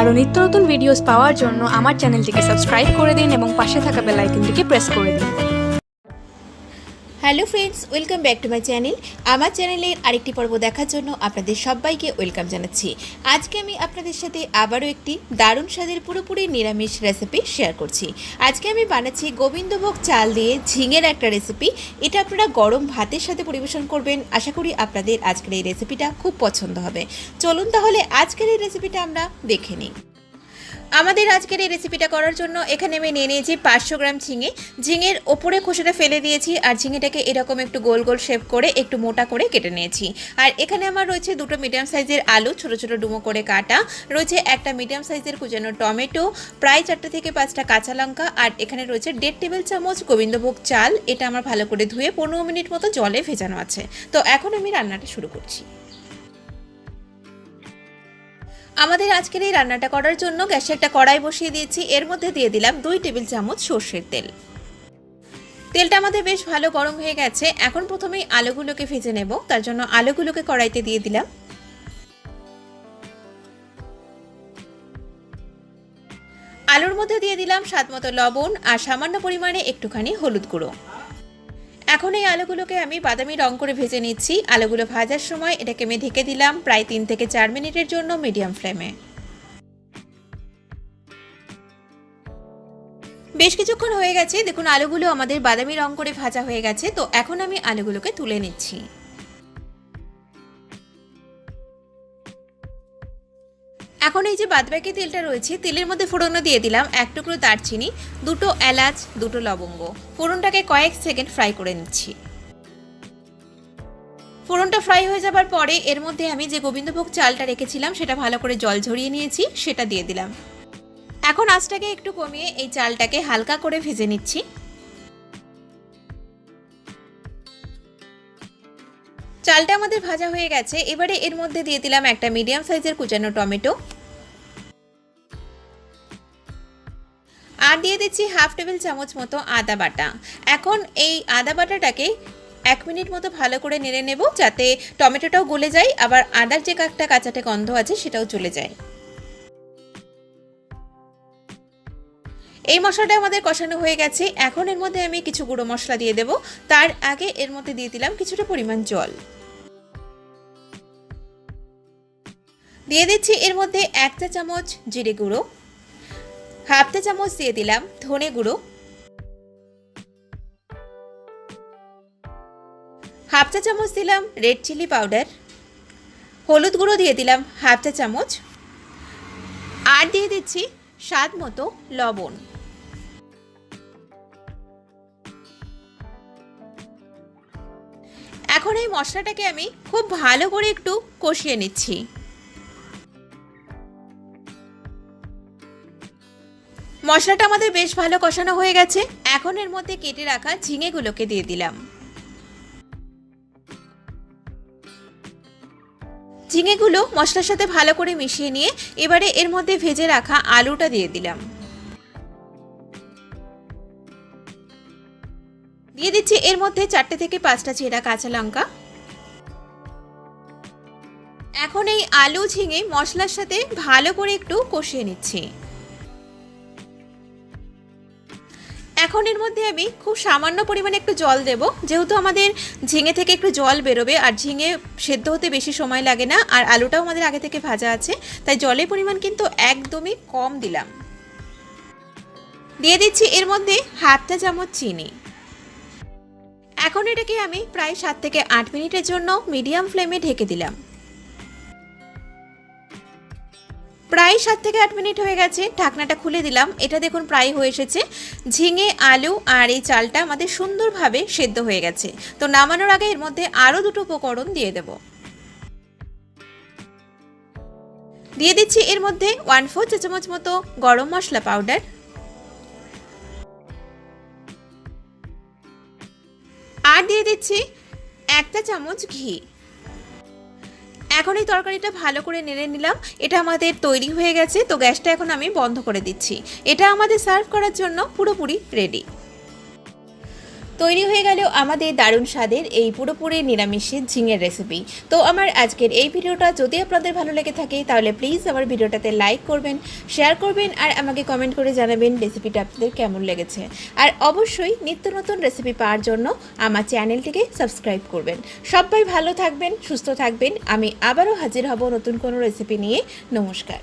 আরও নিত্য নতুন ভিডিওস পাওয়ার জন্য আমার চ্যানেলটিকে সাবস্ক্রাইব করে দিন এবং পাশে থাকা বেল আইকনটিকে প্রেস করে দিন। Hello friends, welcome back to my channel. আমার চ্যানেলের আরেকটি পর্ব দেখার জন্য আপনাদের সবাইকে ওয়েলকাম জানাচ্ছি। আজকে আমি আপনাদের সাথে আবারও একটি দারুণ স্বাদের পুরোপুরি নিরামিষ রেসিপি শেয়ার করছি। আজকে আমি বানাচ্ছি গোবিন্দভোগ চাল দিয়ে ঝিঙের একটা রেসিপি এটা আপনারা গরম ভাতের সাথে পরিবেশন করবেন। আশা করি আপনাদের আজকের এই রেসিপিটা খুব পছন্দ হবে। চলুন তাহলে আজকের এই রেসিপিটা আমরা দেখে নিই। আমাদের আজকের এই রেসিপিটা করার জন্য এখানে আমি নিয়ে নিয়েছি পাঁচশো গ্রাম ঝিঙে। ঝিঙের ওপরে খোসাটা ফেলে দিয়েছি আর ঝিঙেটাকে এরকম একটু গোল গোল শেপ করে, একটু মোটা করে কেটে নিয়েছি। আর এখানে আমার রয়েছে দুটো মিডিয়াম সাইজের আলু, ছোট ছোট ডুমো করে কাটা। রয়েছে একটা মিডিয়াম সাইজের কুচানো টমেটো, প্রায় চারটে থেকে পাঁচটা কাঁচা লঙ্কা আর এখানে রয়েছে দেড় টেবিল চামচ গোবিন্দভোগ চাল। এটা আমার ভালো করে ধুয়ে পনেরো মিনিট মতো জলে ভেজানো আছে। তো এখন আমি রান্নাটা শুরু করছি। আমাদের আজকের এই রান্নাটা করার জন্য গ্যাসে একটা কড়াই বসিয়ে দিয়েছি। এর মধ্যে দিয়ে দিলাম দুই টেবিল চামচ সর্ষের তেল। তেলটা আমাদের বেশ ভালো গরম হয়ে গেছে। এখন প্রথমেই আলুগুলোকে ভেজে নেব। তার জন্য আলুগুলোকে কড়াইতে দিয়ে দিলাম। আলুর মধ্যে দিয়ে দিলাম স্বাদ মতো লবণ আর সামান্য পরিমাণে একটুখানি হলুদ গুঁড়ো। এখন এই আলুগুলোকে আমি বাদামি রং করে ভেজে নিচ্ছি। আলুগুলো ভাজার সময় এটাকে আমি ঢেকে দিলাম প্রায় তিন থেকে চার মিনিটের জন্য মিডিয়াম ফ্লেমে। বেশ কিছুক্ষণ হয়ে গেছে। দেখুন, আলুগুলো আমাদের বাদামি রং করে ভাজা হয়ে গেছে। তো এখন আমি আলুগুলোকে তুলে নিচ্ছি। এখন এই যে বাদবাকি তেলটা রয়েছে, তেলের মধ্যে ফোড়নও দিয়ে দিলাম। এক টুকরো দারচিনি, দুটো এলাচ, দুটো লবঙ্গ। ফোড়নটাকে কয়েক সেকেন্ড ফ্রাই করে নিচ্ছি। ফোড়নটা ফ্রাই হয়ে যাবার পরে এর মধ্যে আমি যে গোবিন্দভোগ চালটা রেখেছিলাম, সেটা ভালো করে জল ঝরিয়ে নিয়েছি, সেটা দিয়ে দিলাম। এখন আঁচটাকে একটু কমিয়ে এই চালটাকে হালকা করে ভেজে নিচ্ছি। চালটা আমাদের ভাজা হয়ে গেছে। এবারে এর মধ্যে দিয়ে দিলাম একটা মিডিয়াম সাইজের কুচানো টমেটো। আর দিয়ে দিচ্ছি হাফ টেবিল চামচ মতো আদা বাটা। এখন এই আদা বাটাটাকে এক মিনিট মতো ভালো করে নেড়ে নেব যাতে টমেটোটাও গলে যায়, আবার আদার যে একটা কাঁচাটে গন্ধ আছে সেটাও চলে যায়। এই মশলাটা আমাদের কষানো হয়ে গেছে। এখন এর মধ্যে আমি কিছু গুঁড়ো মশলা দিয়ে দেব। তার আগে এর মধ্যে দিয়ে দিলাম কিছুটা পরিমাণ জল। দিয়ে দিচ্ছি এর মধ্যে এক চা চামচ জিরে গুঁড়ো। হাফ চামচ দিয়ে দিলাম ধনে গুঁড়ো। হাফ চামচ দিলাম রেড চিলি পাউডার। হলুদ গুঁড়ো দিয়ে দিলাম হাফ চা চামচ। আর দিয়ে দিচ্ছি স্বাদ মতো লবণ। এখন এই মশলাটাকে আমি খুব ভালো করে একটু কষিয়ে নিচ্ছি। মশলাটা আমাদের বেশ ভালো কষানো হয়ে গেছে। এখন এর মধ্যে কেটে রাখা ঝিঙেগুলোকে দিয়ে দিলাম। ঝিঙেগুলো মশলার সাথে ভালো করে মিশিয়ে নিয়ে এবারে এর মধ্যে ভেজে রাখা আলুটা দিয়ে দিলাম। দিয়ে দিচ্ছি এর মধ্যে চারটে থেকে পাঁচটা চেরা কাঁচা লঙ্কা। এখন এই আলু ঝিঙে মশলার সাথে ভালো করে একটু কষিয়ে নিচ্ছি। এখন এর মধ্যে আমি খুব সামান্য পরিমাণে একটু জল দেব। যেহেতু আমাদের ঝিঙে থেকে একটু জল বেরোবে, আর ঝিঙে সেদ্ধ হতে বেশি সময় লাগে না, আর আলুটাও আমাদের আগে থেকে ভাজা আছে, তাই জলের পরিমাণ কিন্তু একদমই কম দিলাম। দিয়ে দিচ্ছি এর মধ্যে হাফটা চামচ চিনি। এখন এটাকে আমি প্রায় সাত থেকে আট মিনিটের জন্য মিডিয়াম ফ্লেমে ঢেকে দিলাম। প্রায় সাত থেকে আট মিনিট হয়ে গেছে, ঢাকনাটা খুলে দিলাম। এটা দেখুন প্রায় হয়ে এসেছে। ঝিঙে, আলু আর এই চালটা আমাদের সুন্দরভাবে সেদ্ধ হয়ে গেছে। তো নামানোর আগে এর মধ্যে আরও দুটো উপকরণ দিয়ে দেব। দিয়ে দিচ্ছি এর মধ্যে ওয়ান ফোর চা চামচ মতো গরম মশলা পাউডার। আর দিয়ে দিচ্ছি একটা চামচ ঘি। এখন এই তরকারিটা ভালো করে নেড়ে নিলাম। এটা আমাদের তৈরি হয়ে গেছে, তো গ্যাসটা এখন আমি বন্ধ করে দিচ্ছি। এটা আমাদের সার্ভ করার জন্য পুরোপুরি রেডি। তৈরি হয়ে গেল আমাদের দারুণ স্বাদের এই পুরোপুরি নিরামিষের ঝিঙের রেসিপি তো আমার আজকের এই ভিডিওটা যদি আপনাদের ভালো লেগে থাকে, তাহলে প্লিজ আমার ভিডিওটাতে লাইক করবেন শেয়ার করবেন, আর আমাকে কমেন্ট করে জানাবেন রেসিপিটা আপনাদের কেমন লেগেছে। আর অবশ্যই নিত্য নতুন রেসিপি পাওয়ার জন্য আমার চ্যানেলটিকে সাবস্ক্রাইব করবেন। সবাই ভালো থাকবেন, সুস্থ থাকবেন। আমি আবারও হাজির হব নতুন কোনো রেসিপি নিয়ে। নমস্কার।